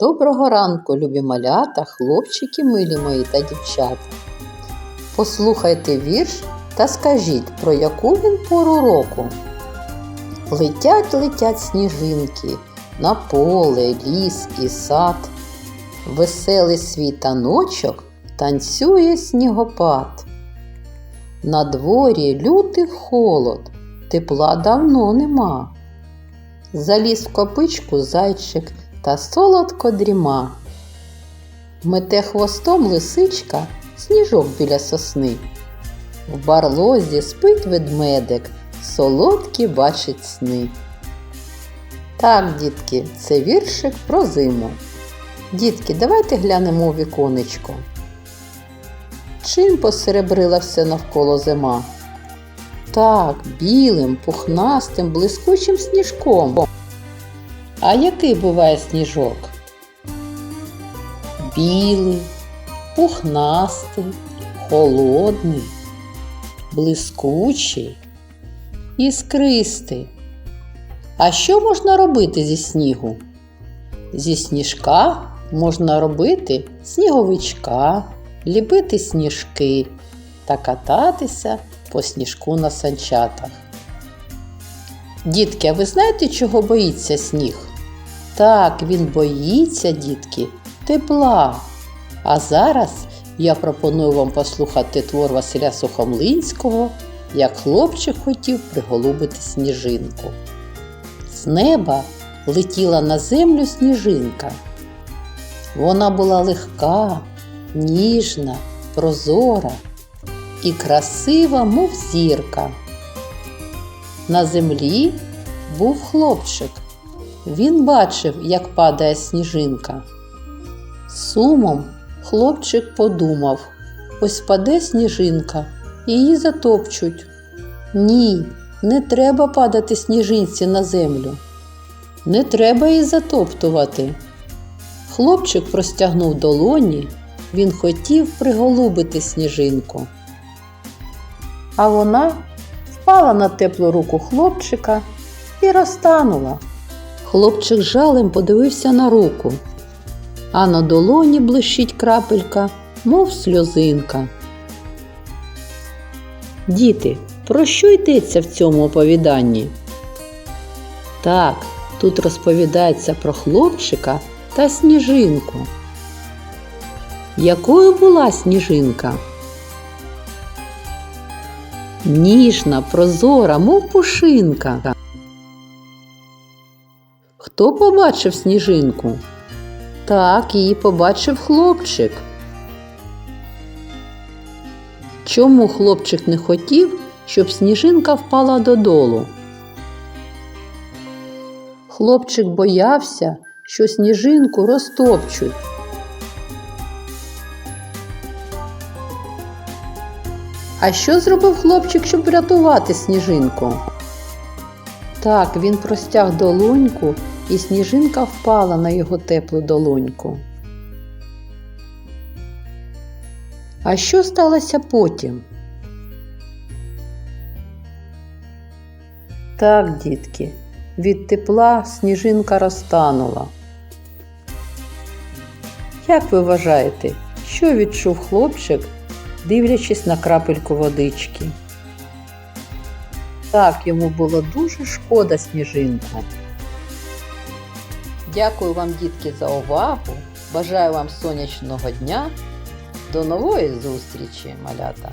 Доброго ранку, любі малята, хлопчики милі мої та дівчата. Послухайте вірш та скажіть, про яку він пору року. Летять, летять сніжинки на поле, ліс і сад. Веселий світаночок танцює снігопад. На дворі лютий холод, тепла давно нема. Заліз в копичку зайчик та солодко дріма. Мете хвостом лисичка сніжок біля сосни. В барлозі спить ведмедик, солодкі бачить сни. Так, дітки, це віршик про зиму. Дітки, давайте глянемо у віконечко. Чим посеребрила все навколо зима? Так, білим, пухнастим, блискучим сніжком. А який буває сніжок? Білий, пухнастий, холодний, блискучий, іскристий. А що можна робити зі снігу? Зі сніжка можна робити сніговичка, ліпити сніжки та кататися по сніжку на санчатах. Дітки, а ви знаєте, чого боїться сніг? Так, він боїться, дітки, тепла. А зараз я пропоную вам послухати твор Василя Сухомлинського, як хлопчик хотів приголубити сніжинку. З неба летіла на землю сніжинка. Вона була легка, ніжна, прозора і красива, мов зірка. На землі був хлопчик. Він бачив, як падає сніжинка. Сумом хлопчик подумав ось паде сніжинка, її затопчуть. Ні, не треба падати сніжинці на землю. Не треба її затоптувати. Хлопчик простягнув долоні, він хотів приголубити сніжинку. А вона впала на теплу руку хлопчика і розтанула. Хлопчик жалем подивився на руку, а на долоні блищить крапелька, мов сльозинка. Діти, про що йдеться в цьому оповіданні? Так, тут розповідається про хлопчика та сніжинку. Якою була сніжинка? Ніжна, прозора, мов пушинка. Хто побачив сніжинку? Так, її побачив хлопчик. Чому хлопчик не хотів, щоб сніжинка впала додолу? Хлопчик боявся, що сніжинку розтопчуть. А що зробив хлопчик, щоб врятувати сніжинку? Так, він простяг долоньку, і сніжинка впала на його теплу долоньку. А що сталося потім? Так, дітки, від тепла сніжинка розтанула. Як ви вважаєте, що відчув хлопчик, дивлячись на крапельку водички? Так, йому було дуже шкода сніжинку. Дякую вам, дітки, за увагу. Бажаю вам сонячного дня. До нової зустрічі, малята!